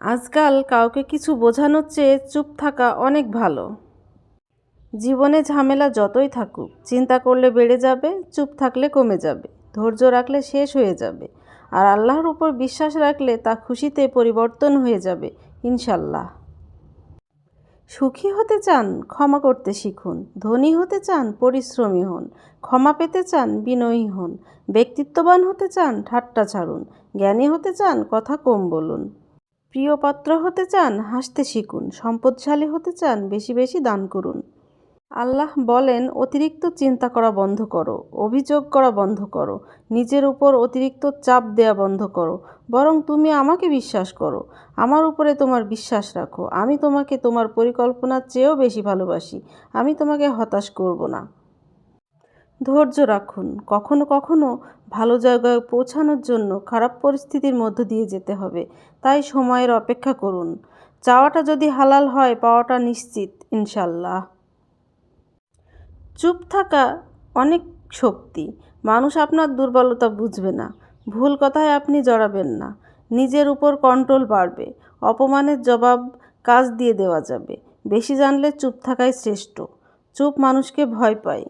আজকাল কাউকে কিছু বোঝানোর চেয়ে চুপ থাকা অনেক ভালো। জীবনে ঝামেলা যতই থাকুক, চিন্তা করলে বেড়ে যাবে, চুপ থাকলে কমে যাবে, ধৈর্য রাখলে শেষ হয়ে যাবে, আর আল্লাহর উপর বিশ্বাস রাখলে তা খুশিতে পরিবর্তন হয়ে যাবে, ইনশাল্লাহ। সুখী হতে চান, ক্ষমা করতে শিখুন। ধনী হতে চান, পরিশ্রমী হন। ক্ষমা পেতে চান, বিনয়ী হন। ব্যক্তিত্ববান হতে চান, ঠাট্টা ছাড়ুন। জ্ঞানী হতে চান, কথা কম বলুন। প্রিয় পাত্র হতে চান, হাসতে শিখুন। সম্পদশালী হতে চান, বেশি বেশি দান করুন। আল্লাহ বলেন, অতিরিক্ত চিন্তা করা বন্ধ করো, অভিযোগ করা বন্ধ করো, নিজের উপর অতিরিক্ত চাপ দেয়া বন্ধ করো, বরং তুমি আমাকে বিশ্বাস করো, আমার উপরে তোমার বিশ্বাস রাখো, আমি তোমাকে তোমার পরিকল্পনার চেয়েও বেশি ভালোবাসি, আমি তোমাকে হতাশ করব না। ধৈর্য রাখুন। কখনো কখনো ভালো জায়গায় পৌঁছানোর জন্য খারাপ পরিস্থিতির মধ্য দিয়ে যেতে হবে। তাই সময়ের অপেক্ষা করুন। চাওয়াটা যদি হালাল হয়, পাওয়াটা নিশ্চিত ইনশাল্লাহ চুপ থাকা অনেক শক্তি। মানুষ আপনার দুর্বলতা বুঝবে না। ভুল কথায় আপনি জড়াবেন না। নিজের উপর কন্ট্রোল বাড়বে। অপমানের জবাব কাজ দিয়ে দেওয়া যাবে। বেশি জানলে চুপ থাকাই শ্রেষ্ঠ। চুপ মানুষকে ভয় পায়।